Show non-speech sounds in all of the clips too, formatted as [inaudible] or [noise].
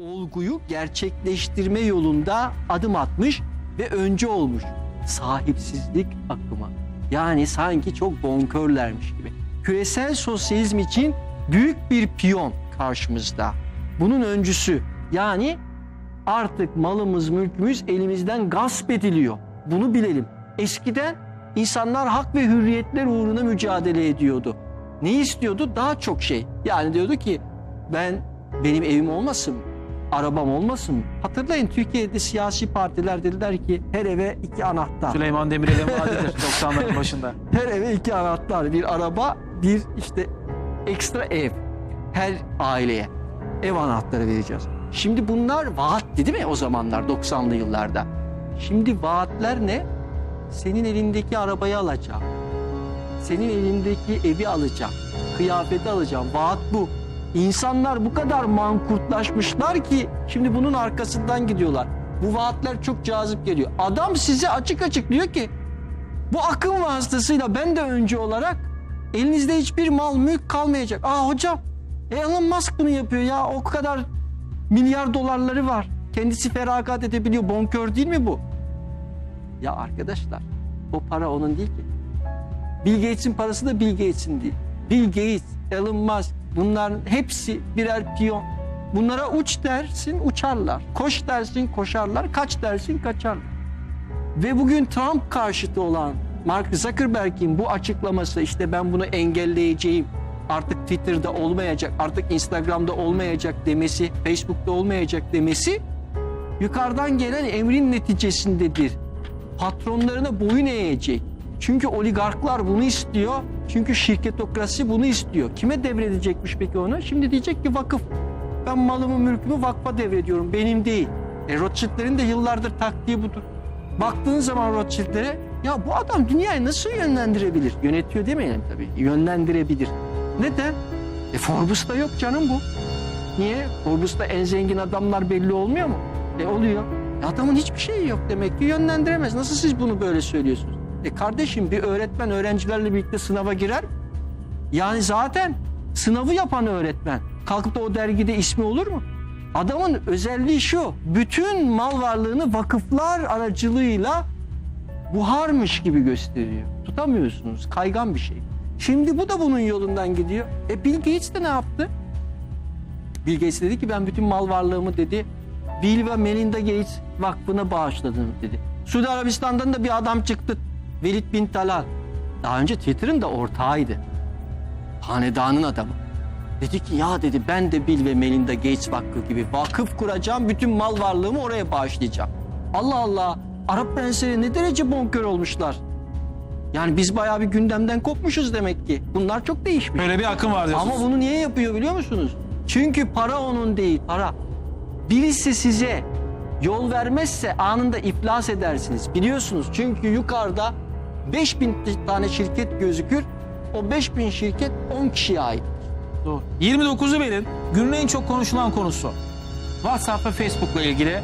olguyu gerçekleştirme yolunda adım atmış ve önce olmuş. Sahipsizlik akımı. Yani sanki çok bonkörlermiş gibi. Küresel sosyalizm için büyük bir piyon karşımızda. Bunun öncüsü yani artık malımız, mülkümüz elimizden gasp ediliyor. Bunu bilelim. Eskiden insanlar hak ve hürriyetler uğruna mücadele ediyordu. Ne istiyordu? Daha çok şey. Yani diyordu ki ben benim evim olmasın, arabam olmasın. Hatırlayın Türkiye'de siyasi partiler dediler ki her eve iki anahtar. Süleyman Demirel'in vaadidir [laughs] 90'ların başında. Her eve iki anahtar. Bir araba, bir işte ekstra ev. Her aileye ev anahtarı vereceğiz. Şimdi bunlar vaatti değil mi o zamanlar 90'lı yıllarda? Şimdi vaatler ne? Senin elindeki arabayı alacağım. Senin elindeki evi alacağım. Kıyafeti alacağım. Vaat bu. İnsanlar bu kadar mankurtlaşmışlar ki şimdi bunun arkasından gidiyorlar. Bu vaatler çok cazip geliyor. Adam size açık açık diyor ki bu akım vasıtasıyla ben de önce olarak elinizde hiçbir mal mülk kalmayacak. Aa hocam e Elon Musk bunu yapıyor ya o kadar milyar dolarları var. Kendisi feragat edebiliyor. Bonkör değil mi bu? Ya arkadaşlar o para onun değil ki. Bill Gates'in parası da Bill Gates'in değil. Bill Gates, Elon Musk bunların hepsi birer piyon. Bunlara uç dersin uçarlar. Koş dersin koşarlar. Kaç dersin kaçarlar. Ve bugün Trump karşıtı olan Mark Zuckerberg'in bu açıklaması işte ben bunu engelleyeceğim. Artık Twitter'da olmayacak, artık Instagram'da olmayacak demesi, Facebook'ta olmayacak demesi yukarıdan gelen emrin neticesindedir. Patronlarına boyun eğecek. Çünkü oligarklar bunu istiyor. Çünkü şirketokrasi bunu istiyor. Kime devredecekmiş peki onu? Şimdi diyecek ki vakıf. Ben malımı mülkümü vakfa devrediyorum. Benim değil. E Rothschild'lerin de yıllardır taktiği budur. Baktığın zaman Rothschild'lere ya bu adam dünyayı nasıl yönlendirebilir? Yönetiyor demeyelim tabii. Yönlendirebilir. Neden? E Forbes'ta yok canım bu. Niye? Forbes'ta en zengin adamlar belli olmuyor mu? E oluyor. E adamın hiçbir şeyi yok demek ki yönlendiremez. Nasıl siz bunu böyle söylüyorsunuz? E kardeşim bir öğretmen öğrencilerle birlikte sınava girer. Yani zaten sınavı yapan öğretmen kalkıp da o dergide ismi olur mu? Adamın özelliği şu. Bütün mal varlığını vakıflar aracılığıyla buharmış gibi gösteriyor. Tutamıyorsunuz. Kaygan bir şey. Şimdi bu da bunun yolundan gidiyor. E Bill Gates de ne yaptı? Bill Gates dedi ki ben bütün mal varlığımı dedi Bill ve Melinda Gates Vakfı'na bağışladım dedi. Suudi Arabistan'dan da bir adam çıktı. Velid bin Talal. Daha önce Twitter'ın da ortağıydı. Hanedanın adamı. Dedi ki ya dedi ben de Bill ve Melinda Gates Vakfı gibi vakıf kuracağım. Bütün mal varlığımı oraya bağışlayacağım. Allah Allah. Arap prensleri ne derece bonkör olmuşlar. Yani biz bayağı bir gündemden kopmuşuz demek ki. Bunlar çok değişmiş. Böyle bir akım var diyorsunuz. Ama bunu niye yapıyor biliyor musunuz? Çünkü para onun değil, para. Birisi size yol vermezse anında iflas edersiniz. Biliyorsunuz çünkü yukarıda 5000 tane şirket gözükür. O 5000 şirket 10 kişiye ait. Doğru. 29'u benim günün en çok konuşulan konusu. WhatsApp ve Facebook'la ilgili.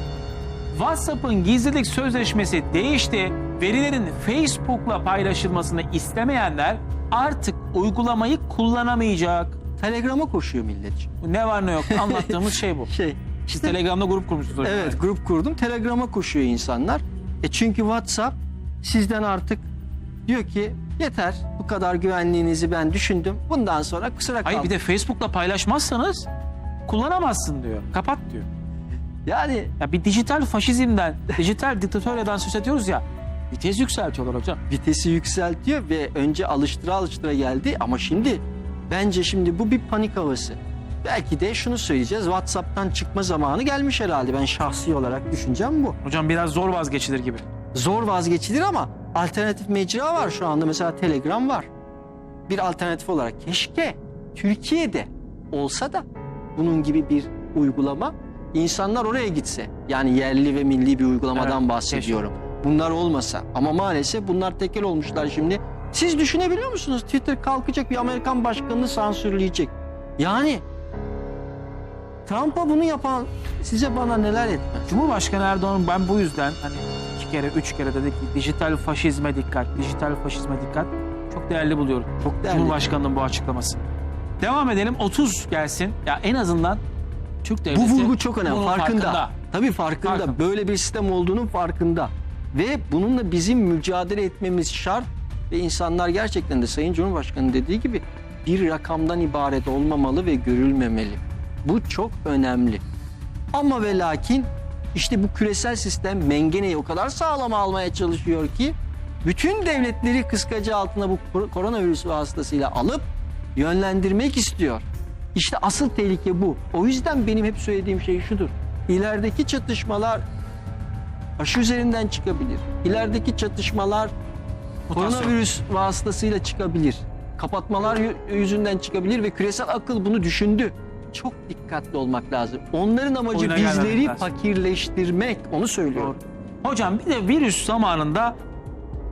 WhatsApp'ın gizlilik sözleşmesi değişti. Verilerin Facebook'la paylaşılmasını istemeyenler artık uygulamayı kullanamayacak. Telegram'a koşuyor millet. Ne var ne yok anlattığımız şey bu. [laughs] Şey, Siz işte Telegram'da grup kurmuşsunuz hocam. Evet grup kurdum. Telegram'a koşuyor insanlar. E çünkü WhatsApp sizden artık diyor ki yeter bu kadar güvenliğinizi ben düşündüm. Bundan sonra kusura kalma. Hayır bir de Facebook'la paylaşmazsanız kullanamazsın diyor. Kapat diyor. Yani Ya bir dijital faşizmden, dijital diktatöryadan söz ediyoruz ya. Vites yükseltiyorlar hocam. vitesi yükseltiyor ve önce alıştıra alıştıra geldi ama şimdi bence şimdi bu bir panik havası. Belki de şunu söyleyeceğiz WhatsApp'tan çıkma zamanı gelmiş herhalde ben şahsi olarak düşüncem bu. Hocam biraz zor vazgeçilir gibi. Zor vazgeçilir ama alternatif mecra var şu anda mesela Telegram var. Bir alternatif olarak keşke Türkiye'de olsa da bunun gibi bir uygulama insanlar oraya gitse. Yani yerli ve milli bir uygulamadan Evet, bahsediyorum. Bunlar olmasa ama maalesef bunlar tekel olmuşlar şimdi. Siz düşünebiliyor musunuz? Twitter kalkacak bir Amerikan başkanını sansürleyecek. Yani Trump'a bunu yapan size bana neler etmez? Cumhurbaşkanı Erdoğan ben bu yüzden hani iki kere üç kere dedi ki dijital faşizme dikkat, dijital faşizme dikkat. Çok değerli buluyorum. Çok değerli. Cumhurbaşkanının bu açıklaması. Devam edelim 30 gelsin. Ya en azından Türk Bu devleti vurgu çok önemli. bunun Farkında. farkında. Tabii farkında. Farkında. Böyle bir sistem olduğunun farkında. Ve bununla bizim mücadele etmemiz şart. Ve insanlar gerçekten de Sayın Cumhurbaşkanı dediği gibi bir rakamdan ibaret olmamalı ve görülmemeli. Bu çok önemli. Ama ve lakin işte bu küresel sistem mengeneyi o kadar sağlam almaya çalışıyor ki bütün devletleri kıskacı altına bu kor- koronavirüs vasıtasıyla alıp yönlendirmek istiyor. İşte asıl tehlike bu. O yüzden benim hep söylediğim şey şudur. İlerideki çatışmalar aşı üzerinden çıkabilir. İlerideki çatışmalar Mutasyon. koronavirüs vasıtasıyla çıkabilir. Kapatmalar yü- yüzünden çıkabilir ve küresel akıl bunu düşündü. Çok dikkatli olmak lazım. Onların amacı Oyuna gelmemek bizleri lazım. fakirleştirmek. Onu söylüyorum. Hocam bir de virüs zamanında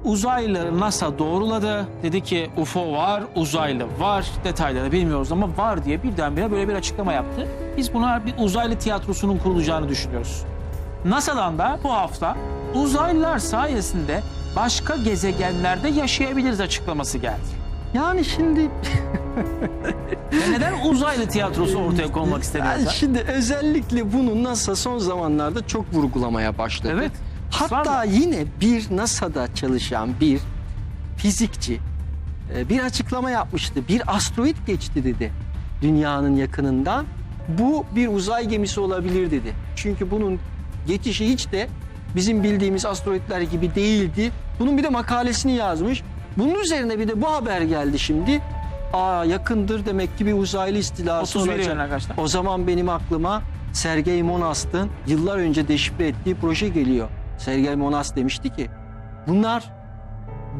uzaylıları NASA doğruladı. Dedi ki UFO var, uzaylı var. Detayları bilmiyoruz ama var diye birdenbire böyle bir açıklama yaptı. Biz buna bir uzaylı tiyatrosunun kurulacağını düşünüyoruz. NASA'dan da bu hafta uzaylılar sayesinde başka gezegenlerde yaşayabiliriz açıklaması geldi. Yani şimdi neden uzaylı tiyatrosu ortaya konmak isteniyor? yani şimdi özellikle bunu NASA son zamanlarda çok vurgulamaya başladı. Evet. Hatta yine bir NASA'da çalışan bir fizikçi e, bir açıklama yapmıştı. Bir asteroid geçti dedi dünyanın yakınından. Bu bir uzay gemisi olabilir dedi. Çünkü bunun geçişi hiç de bizim bildiğimiz asteroidler gibi değildi. Bunun bir de makalesini yazmış. Bunun üzerine bir de bu haber geldi şimdi. Aa yakındır demek ki bir uzaylı istilası 31 olacak. arkadaşlar. O zaman benim aklıma Sergey Monast'ın yıllar önce deşifre ettiği proje geliyor. Sergey Monast demişti ki bunlar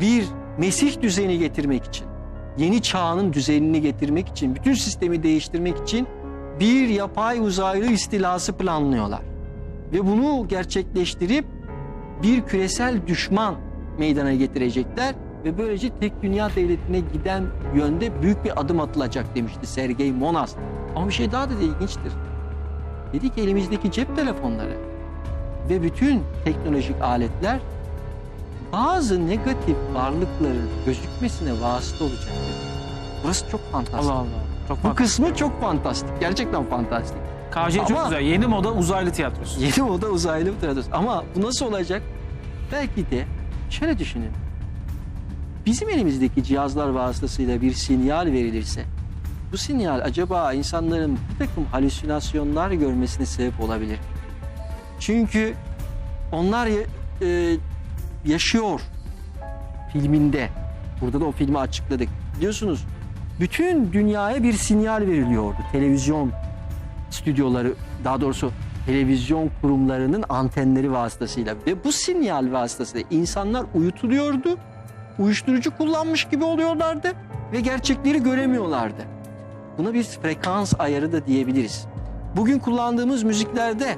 bir Mesih düzeni getirmek için, yeni çağının düzenini getirmek için, bütün sistemi değiştirmek için bir yapay uzaylı istilası planlıyorlar. Ve bunu gerçekleştirip bir küresel düşman meydana getirecekler ve böylece tek dünya devletine giden yönde büyük bir adım atılacak demişti Sergey Monast. Ama bir şey daha da ilginçtir. Dedi ki elimizdeki cep telefonları ve bütün teknolojik aletler bazı negatif varlıkların gözükmesine vasıta olacak dedi. Burası çok fantastik. Allah Allah. Çok Bu kısmı çok fantastik. Gerçekten fantastik. KJ çok Ama- güzel. Yeni moda uzaylı tiyatrosu. [laughs] Yeni moda uzaylı tiyatrosu. Ama bu nasıl olacak? Belki de şöyle düşünün. Bizim elimizdeki cihazlar vasıtasıyla bir sinyal verilirse bu sinyal acaba insanların bir takım halüsinasyonlar görmesine sebep olabilir. Çünkü onlar e, yaşıyor filminde. Burada da o filmi açıkladık. Biliyorsunuz bütün dünyaya bir sinyal veriliyordu. Televizyon stüdyoları daha doğrusu televizyon kurumlarının antenleri vasıtasıyla ve bu sinyal vasıtasıyla insanlar uyutuluyordu. Uyuşturucu kullanmış gibi oluyorlardı ve gerçekleri göremiyorlardı. Buna bir frekans ayarı da diyebiliriz. Bugün kullandığımız müziklerde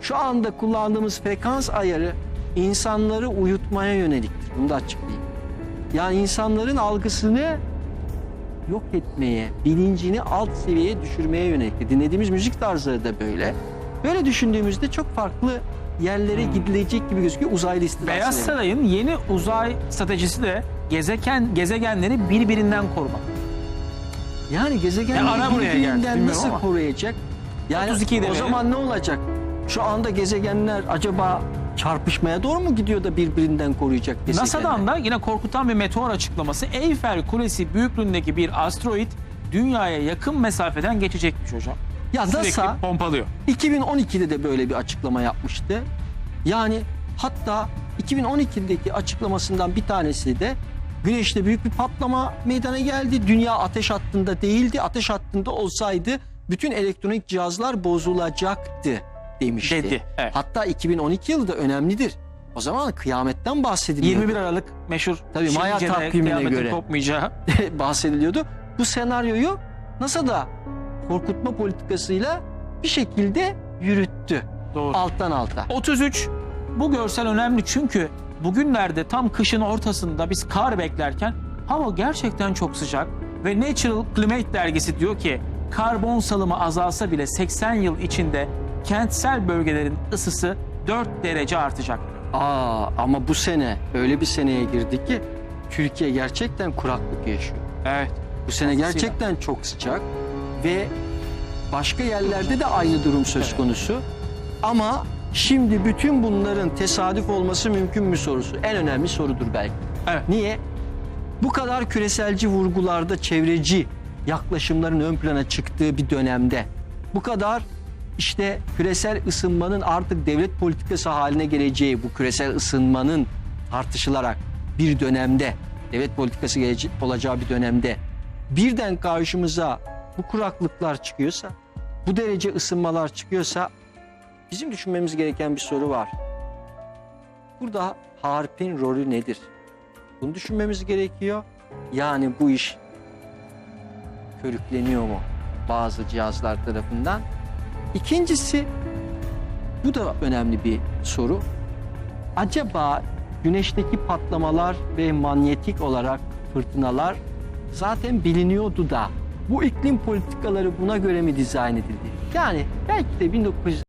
şu anda kullandığımız frekans ayarı insanları uyutmaya yöneliktir. Bunu da açıklayayım. Yani insanların algısını yok etmeye, bilincini alt seviyeye düşürmeye yönelik. Dinlediğimiz müzik tarzları da böyle. Böyle düşündüğümüzde çok farklı yerlere gidilecek gibi gözüküyor uzaylı istilası. Beyaz demek. Saray'ın yeni uzay stratejisi de gezegen gezegenleri birbirinden korumak. Yani gezegenleri Ya ara buraya geldi, birbirinden bilmiyorum nasıl ama. koruyacak? Yani 32'yi de o verelim. zaman ne olacak? Şu anda gezegenler acaba çarpışmaya doğru mu gidiyor da birbirinden koruyacak gezegenler? NASA'dan da yine korkutan bir meteor açıklaması. Eyfel Kulesi büyüklüğündeki bir asteroid dünyaya yakın mesafeden geçecekmiş hocam. Ya Sürekli NASA pompalıyor. 2012'de de böyle bir açıklama yapmıştı. Yani hatta 2012'deki açıklamasından bir tanesi de Güneş'te büyük bir patlama meydana geldi. Dünya ateş hattında değildi. Ateş hattında olsaydı bütün elektronik cihazlar bozulacaktı demişti. Dedi, evet. Hatta 2012 yılı da önemlidir. O zaman kıyametten bahsediliyordu. 21 Aralık meşhur Tabii Maya takvimine göre. kopmayacağı. [laughs] bahsediliyordu. Bu senaryoyu NASA da korkutma politikasıyla bir şekilde yürüttü. Doğru. Alttan alta. 33 bu görsel önemli çünkü bugünlerde tam kışın ortasında biz kar beklerken hava gerçekten çok sıcak ve Natural Climate dergisi diyor ki karbon salımı azalsa bile 80 yıl içinde kentsel bölgelerin ısısı 4 derece artacak. Aa ama bu sene öyle bir seneye girdik ki Türkiye gerçekten kuraklık yaşıyor. Evet. Bu sene gerçekten çok sıcak ve Başka yerlerde de aynı durum söz konusu. Ama şimdi bütün bunların tesadüf olması mümkün mü sorusu en önemli sorudur belki. Evet. Niye? Bu kadar küreselci vurgularda çevreci yaklaşımların ön plana çıktığı bir dönemde bu kadar işte küresel ısınmanın artık devlet politikası haline geleceği bu küresel ısınmanın tartışılarak bir dönemde devlet politikası gelece- olacağı bir dönemde birden karşımıza bu kuraklıklar çıkıyorsa bu derece ısınmalar çıkıyorsa bizim düşünmemiz gereken bir soru var. Burada harpin rolü nedir? Bunu düşünmemiz gerekiyor. Yani bu iş körükleniyor mu bazı cihazlar tarafından? İkincisi, bu da önemli bir soru. Acaba güneşteki patlamalar ve manyetik olarak fırtınalar zaten biliniyordu da bu iklim politikaları buna göre mi dizayn edildi? Yani belki de 19